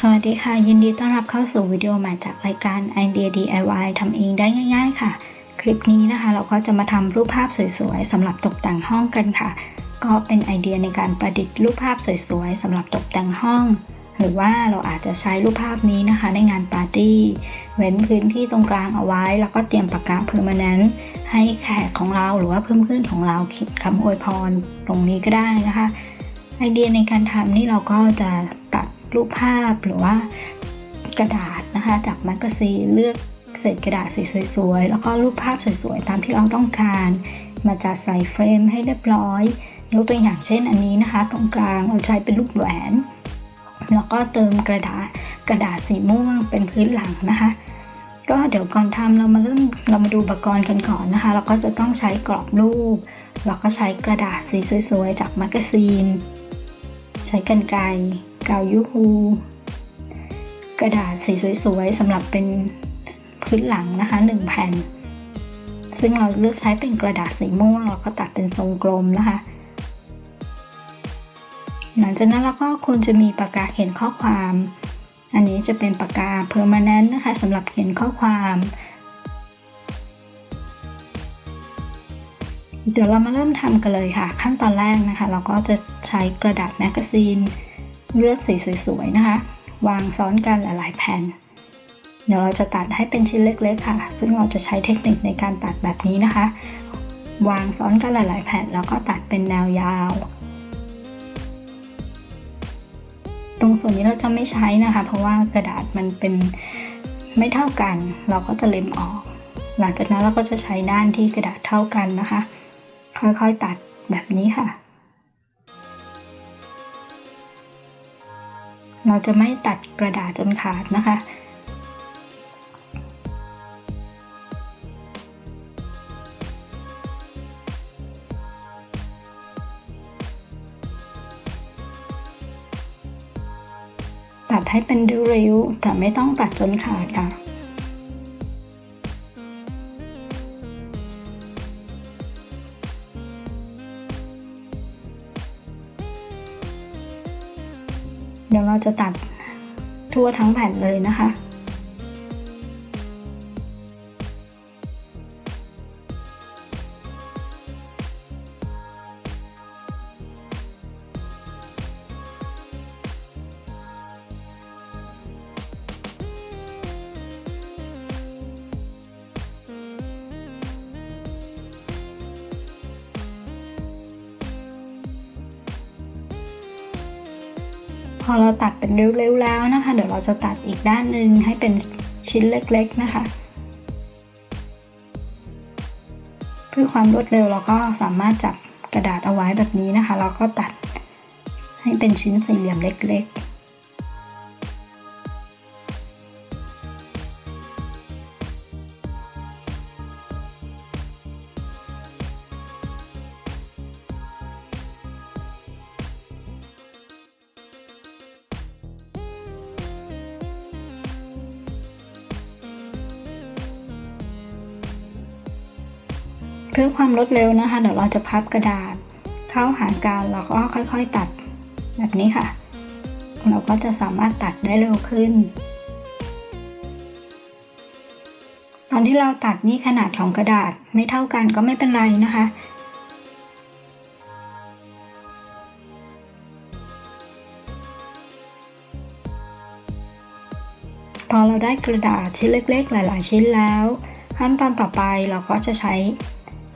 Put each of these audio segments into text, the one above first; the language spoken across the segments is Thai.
สวัสดีค่ะ ยินดีต้อนรับเข้าสู่วิดีโอใหม่จากรายการ Idea DIY ทำเองได้ง่าย ๆ ค่ะ คลิปนี้นะคะเราก็จะมาทำรูปภาพสวยๆสำหรับตกแต่งห้องกันค่ะ ก็เป็นไอเดียในการประดิษฐ์รูปภาพสวยๆสำหรับตกแต่งห้อง หรือว่าเราอาจจะใช้รูปภาพนี้นะคะ ในงานปาร์ตี้ เว้นพื้นที่ตรงกลางเอาไว้ แล้วก็เตรียมปากกาเพอร์มานแนนต์ให้แขกของเราหรือว่าเพื่อนๆของเราเขียนคำอวยพรตรงนี้ก็ได้นะคะ ไอเดียในการทำนี่เราก็จะ รูปภาพหรือว่ากระดาษนะคะจากแมกกาซีนเลือกเศษกระดาษสวยๆ แล้วก็รูปภาพสวยๆ ตามที่เราต้องการ มาจัดใส่เฟรมให้เรียบร้อย ยกตัวอย่างเช่นอันนี้นะคะ ตรงกลางเราใช้เป็นรูปแหวน แล้วก็เติมกระดาษกระดาษสีม่วงเป็นพื้นหลังนะคะ ก็เดี๋ยวก่อนทำเรามาเริ่มเรามาดูอุปกรณ์กันก่อนนะคะ เราก็จะต้องใช้กรอบรูป แล้วก็ใช้กระดาษสีสวยๆ จากแมกกาซีน ใช้กันไกร กาวยูฮูกระดาษสีสวยๆสำหรับเป็นพื้นหลังนะคะ1แผ่น ซึ่งเราเลือกใช้เป็นกระดาษสีม่วงแล้วก็ตัดเป็นทรงกลมนะคะ หลังจากนั้นเราก็ควรจะมีปากกาเขียนข้อความ อันนี้จะเป็นปากกา permanent นะคะสำหรับเขียนข้อความเดี๋ยวเรามาเริ่มทำกันเลยค่ะ ขั้นตอนแรกนะคะ เราก็จะใช้กระดาษแมกกาซีน เลือกสีสวยๆนะคะ วางซ้อนกันหลายๆแผ่น เดี๋ยวเราจะตัดให้เป็นชิ้นเล็กๆค่ะ ซึ่งเราจะใช้เทคนิคในการตัดแบบนี้นะคะ วางซ้อนกันหลาย ๆ แผ่นแล้วก็ตัดเป็นแนวยาว ตรงส่วนนี้เราจะไม่ใช้นะคะ เพราะว่ากระดาษมันเป็นไม่เท่ากัน เราก็จะเล็มออก หลังจากนั้นเราก็จะใช้ด้านที่กระดาษเท่ากันนะคะ ค่อยๆตัดแบบนี้ค่ะ เราจะไม่ตัดกระดาษจนขาดนะคะ ตัดให้เป็นริ้วๆแต่ไม่ต้องตัดจนขาดค่ะ เดี๋ยวเราจะตัดทั่วทั้งแผ่นเลยนะคะ พอเราตัดเป็นริ้วๆแล้วนะคะ เดี๋ยวเราจะตัดอีกด้านหนึ่งให้เป็นชิ้นเล็กๆนะคะเพื่อความรวดเร็วเราก็สามารถจับกระดาษเอาไว้แบบนี้นะคะ เราก็ตัดให้เป็นชิ้นสี่เหลี่ยมเล็กๆ เพื่อความรวดเร็วนะคะ เดี๋ยวเราจะพับกระดาษเข้าหากันแล้วก็ค่อยๆตัดแบบนี้ค่ะ เราก็จะสามารถตัดได้เร็วขึ้น ตอนที่เราตัดนี่ขนาดของกระดาษไม่เท่ากันก็ไม่เป็นไรนะคะพอเราได้กระดาษชิ้นเล็ก ๆ หลาย ๆ ชิ้นแล้ว ขั้นตอนต่อไปเราก็จะใช้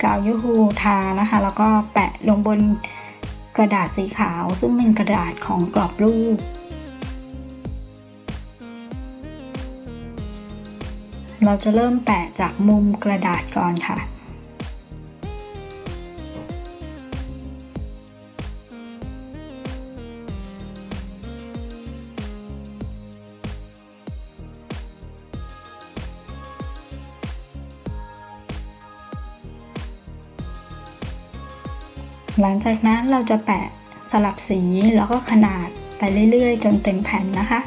กาวยูฮูทานะคะ แล้วก็แปะลงบนกระดาษสีขาว ซึ่งเป็นกระดาษของกรอบรูป เราจะเริ่มแปะจากมุมกระดาษก่อนค่ะ หลังจากนั้นเราจะแปะสลับสีแล้วก็ขนาดไปเรื่อยๆ จนเต็มแผ่นนะคะ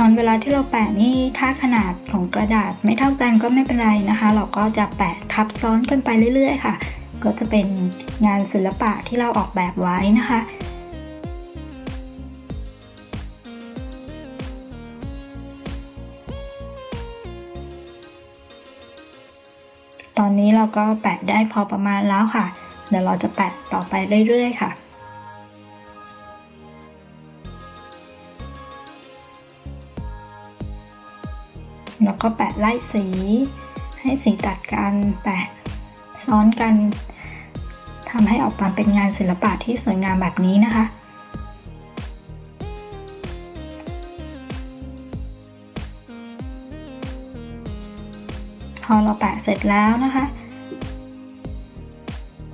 ตอนเวลาที่เราแปะนี่ถ้าขนาดของกระดาษไม่เท่ากันก็ไม่เป็นไรนะคะ เราก็จะแปะทับซ้อนกันไปเรื่อย ๆ ค่ะ ก็จะเป็นงานศิลปะที่เราออกแบบไว้นะคะตอนนี้เราก็แปะได้พอประมาณแล้วค่ะ เดี๋ยวเราจะแปะต่อไปเรื่อยๆค่ะ แล้วก็แปะไล่สี ให้สีตัดกัน แปะซ้อนกันทำให้ออกมาเป็นงานศิลปะที่สวยงามแบบนี้นะคะพอเราแปะเสร็จแล้วนะคะ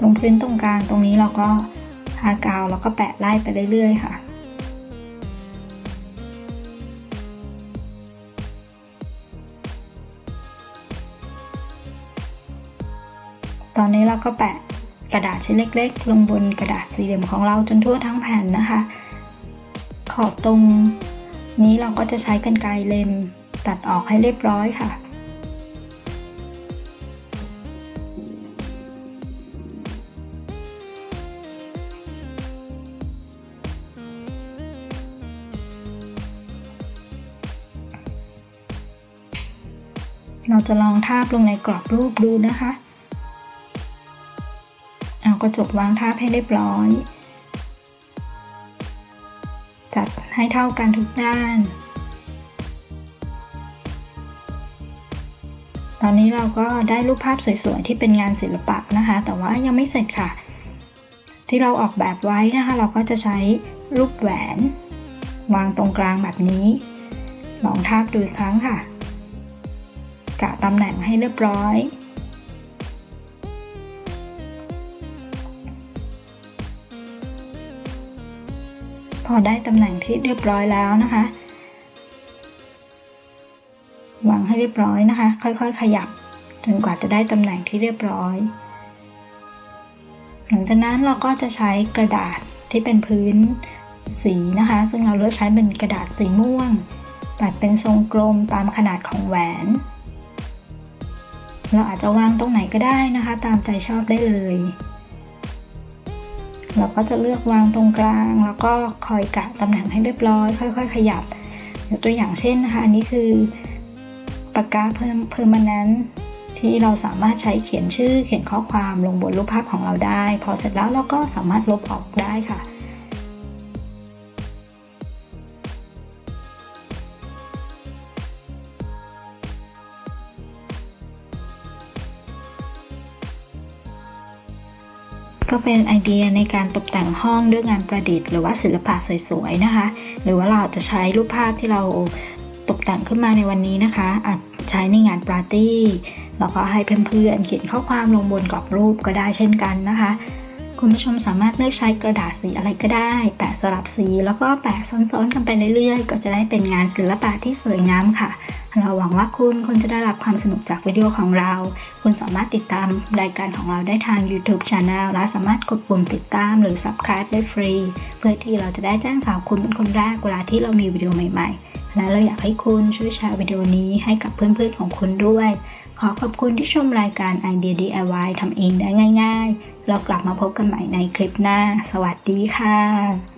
ตรงพื้นตรงกลางตรงนี้เราก็ทากาวแล้วก็แปะไล่ไปเรื่อยๆค่ะ ตอนนี้เราก็แปะกระดาษชิ้นเล็ก ๆ ลงบนกระดาษสี่เหลี่ยมของเราจนทั่วทั้งแผ่นนะคะ ขอบตรงนี้เราก็จะใช้กรรไกรเล็มตัดออกให้เรียบร้อยค่ะ เราจะลองทาบลงในกรอบรูปดูนะคะ กระจกวางทาบให้เรียบร้อย จัดให้เท่ากันทุกด้าน ตอนนี้เราก็ได้รูปภาพสวยๆที่เป็นงานศิลปะนะคะ แต่ว่ายังไม่เสร็จค่ะ ที่เราออกแบบไว้นะคะ เราก็จะใช้รูปแหวน วางตรงกลางแบบนี้ ลองทาบดูอีกครั้งค่ะ กะตำแหน่งให้เรียบร้อย อได้ตำแหน่งที่เรียบร้อยแล้วนะคะวางให้เรียบร้อยนะคะ ค่อยๆ ขยับจนกว่าจะได้ตำแหน่งที่เรียบร้อย หลังจากนั้นเราก็จะใช้กระดาษที่เป็นพื้นสีนะคะ ซึ่งเราเลือกใช้เป็นกระดาษสีม่วง ตัดเป็นทรงกลมตามขนาดของแหวน เราอาจจะวางตรงไหนก็ได้นะคะ ตามใจชอบได้เลย เราก็จะเลือกวางตรงกลาง แล้วก็คอยกะตำแหน่งให้เรียบร้อย ค่อย ๆ ขยับยกตัวอย่างเช่นนะคะอันนี้คือปากกาเพิ่มเพิ่มมันนั้นที่เราสามารถใช้เขียนชื่อเขียนข้อความลงบนรูปภาพของเราได้ พอเสร็จแล้วเราก็สามารถลบออกได้ค่ะ เป็นไอเดียในการตกแต่งห้องด้วยงานประดิษฐ์หรือว่าศิลปะสวยๆนะคะ หรือว่าเราจะใช้รูปภาพที่เราตกแต่งขึ้นมาในวันนี้นะคะ อาจใช้ในงานปาร์ตี้แล้วก็ให้เพื่อนๆเขียนข้อความลงบนกรอบรูปก็ได้เช่นกันนะคะ คุณผู้ชมสามารถเลือกใช้กระดาษสีอะไรก็ได้ แปะสลับสี แล้วก็แปะซ้อนๆกันไปเรื่อยๆ ก็จะได้เป็นงานศิลปะที่สวยงามค่ะ เราหวังว่าคุณคงจะได้รับความสนุกจากวิดีโอของเรา คุณสามารถติดตามรายการของเราได้ทาง YouTube Channel และสามารถกดปุ่มติดตามหรือ Subscribe ได้ฟรี เพื่อที่เราจะได้แจ้งข่าวคุณเป็นคนแรกเวลาที่เรามีวิดีโอใหม่ๆและเราอยากให้คุณช่วยแชร์วิดีโอนี้ให้กับเพื่อนๆของคุณด้วย ขอขอบคุณที่ชมรายการไอเดีย DIY ทำเองได้ง่าย ๆ เรากลับมาพบกันใหม่ในคลิปหน้า สวัสดีค่ะ